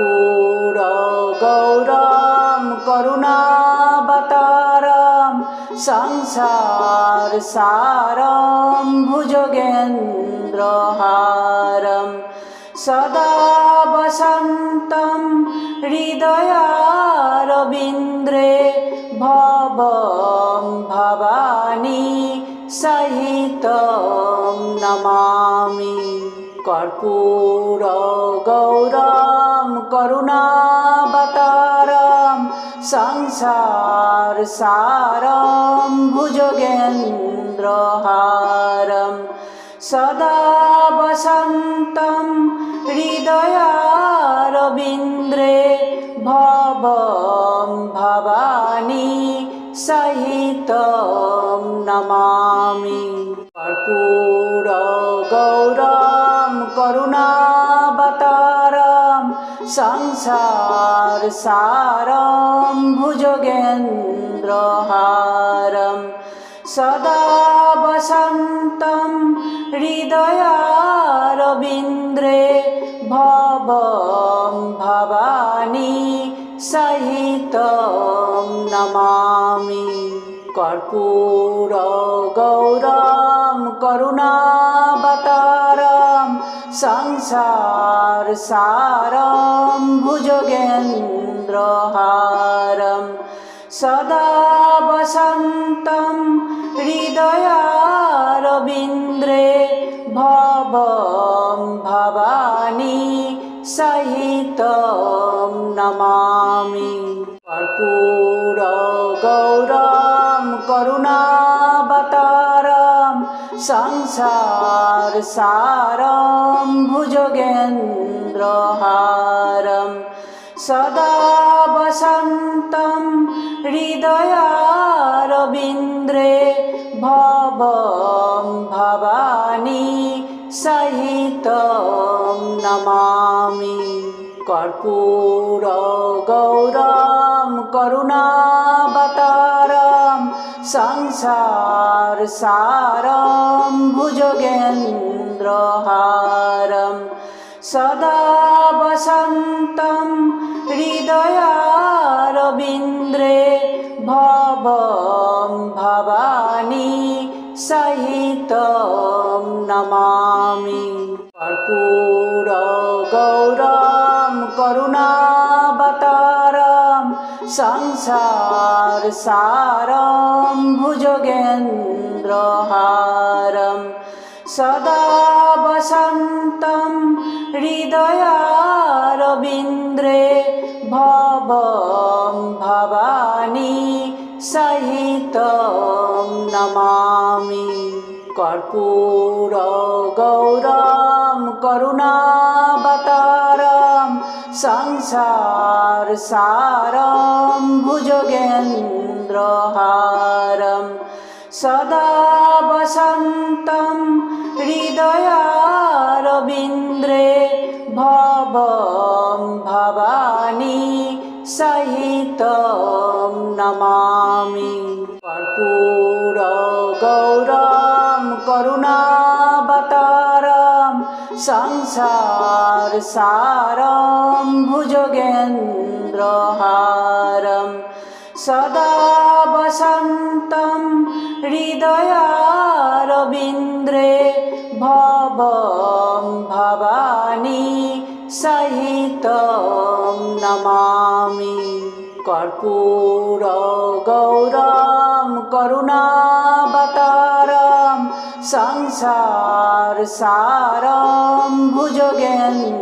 কর্পূর গৌরম করুণাবতারম সংসার সারম, ভুজগেন্দ্রহারম। সদা বসন্তম হৃদয়ারবিন্দ্রে ভব ভবানী সহিত নমামি। কর্পূর গৌরব করুণাবতারম সংসার সারম ভুজগেন্দ্রহারম। সদা বসন্তম হৃদয়ারবিন্দ্রে ভব ভবানী সহিত নমামি। संसारसारं भुजगेन्द्रहारं सदा वसन्तं हृदयारविन्द्रे भवं भवानी सहितं नमामि कर्पूरगौरं करुणावतारं संसारसारं भुजगेन्द्रहारं सदा वसन्तं हृदयारविन्द्रे भवं भवानी सहितं नमामि कर्पूरगौरं करुणावतारं संसारसारं भुजगेन्द्रहारं सदा वसन्तं हृदयारविन्द्रे भवं भवानी सहितं नमामि कर्पूरगौरं करुणावतारं संसारसारं भुजगेन्द्रहारं सदा वसन्तं हृदयारविन्द्रे भवं भवानी सहितं नमामि कर्पूरगौरं करुणावतारं संसारसारं भुजगेन्द्रहारं হৃদয়ারবিন্দ্রে ভব ভবানী সহিত নমামি। কর্পূর গৌরম করুণাবতারম সংসার সারম ভুজগেন্দ্রহারম। সদা বসন্তম হৃদয়ারবিন্দ্রে ভবম ভবানী সহিত নমামি। কর্পূর গৌরম করুণাবতার সংসার সারম ভুজগেন্দ্র হারম সদা বসন্ত হৃদয় রবীন্দ্রে ভবন কর্পূর গৌরম করুণাবতারম সংসার সারম ভুজগেন্দ্রহারম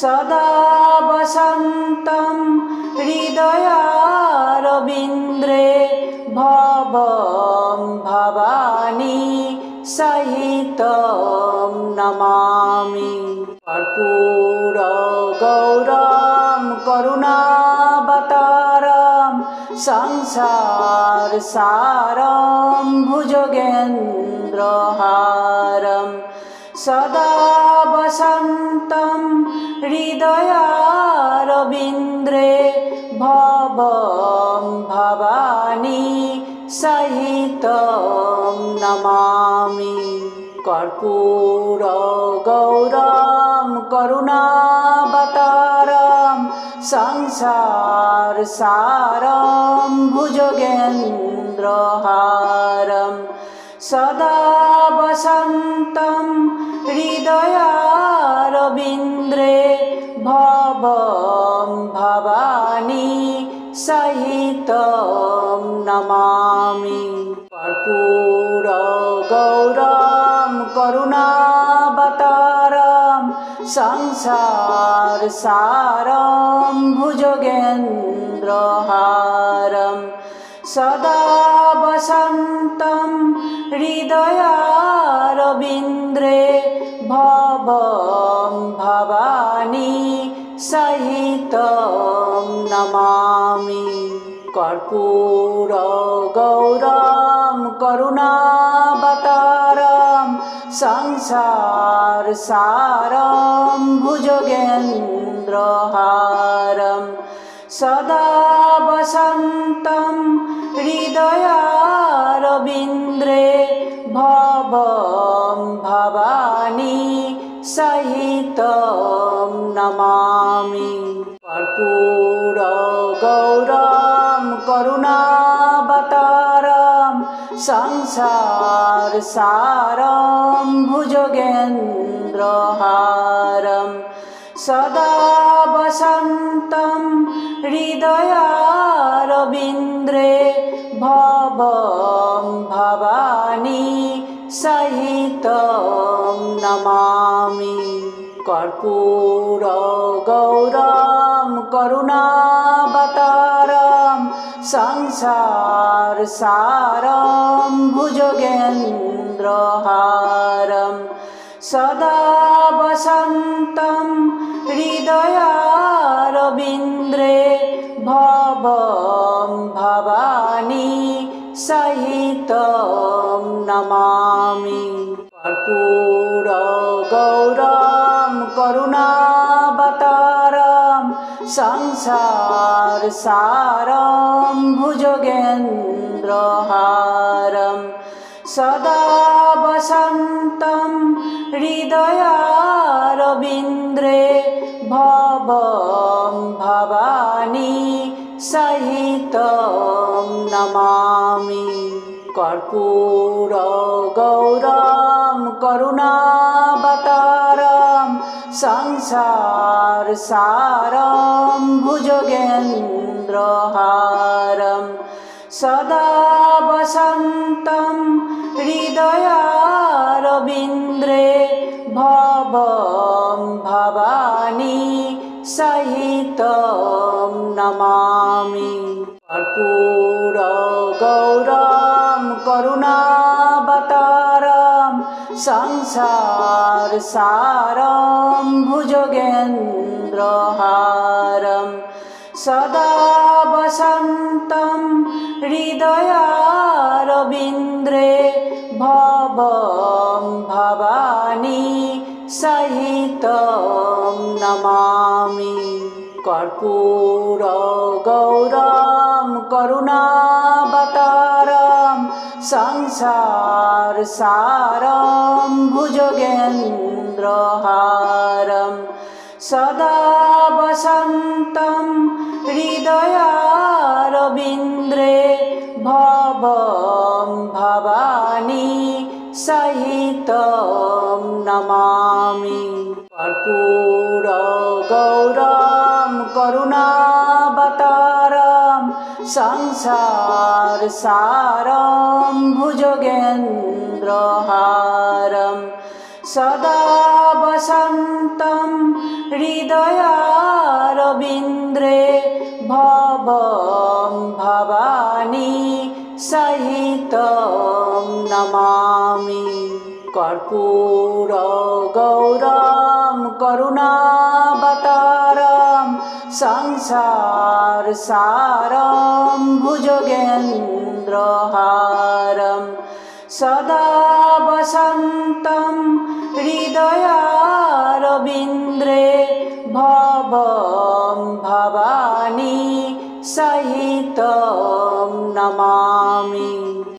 সদা বসন্তম হৃদয়ারবিন্দ্রে ভব ভবানী সহিত নমামি। কর্পূর জ্ঞানাবতারম সংসার সারম ভুজগেন্দ্র হারম সদা বসন্তম হৃদয়ারবিন্দ্রে ভব ভবানী সহিত নমামি। কর্পূর গৌরম, করুণাবতার সংসার সারম ভুজগেন্দ্রহারম সদা বসন্तं হৃদয়ারবিন্দ্রে ভবম ভবানী সহিতম নমামি। সংসার সারম ভুজগেন্দ্রহারম সদা বসন্तं হৃদয়ারবিন্দ্রে ভবম ভবানী সহিতম নমামি কর্পূর গৌরম করুণাবতারম সংসার সারম ভুজগেন্দ্রহারম সদা বসন্तं হৃদয়ারবিন্দ্রে ভবম ভবানী সহিতম নমামি কর্পূর গৌরম করুণাবতারম সংসার সারম ভুজগেন্দ্রহারম কর্পূর গৌরম করুণাবতারম সংসার সারম ভুজগেন্দ্রহারম। সদা বসন্तं হৃদয়ারবিন্দ্রে ভবম ভবানী সহিতম নমামি। ভুজগেন্দ্রহারম সদা বসন্तं হৃদয়ারবিন্দ্রে ভবম ভবানী সহিতম নমামি কর্পূর গৌরম করুণাবতারম সংসার সারম ভুজগেন্দ্রহারম সদা বসন্तं হৃদয়ারবিন্দ্রে ভবম ভবানী সহিতম নমামি। কর্পূর গৌরম সংসার সারম ভুজগেন্দ্রহারম সদা বসন্तं হৃদয়ারবিন্দ্রে ভবম ভবানী সহিতম নমামি কর্পূর গৌরম করুণাবতারম সংসার সারম ভুজগেন্দ্রহারম সদা বসন্तं হৃদয়ারবিন্দ্রে ভবম ভবানী সহিতম নমামি কর্পূর গৌরম করুণাবতারম সংসার সারম ভুজগেন্দ্রহারম সদা বসন্तं হৃদয়ারবিন্দ্রে ভবম ভবানী সহিতম নমামি কর্পূর গৌরম করুণাবতারম সংসার সারম ভুজগেন্দ্রহারম সদা বসন্तं भवं भवानी ভবানী नमामि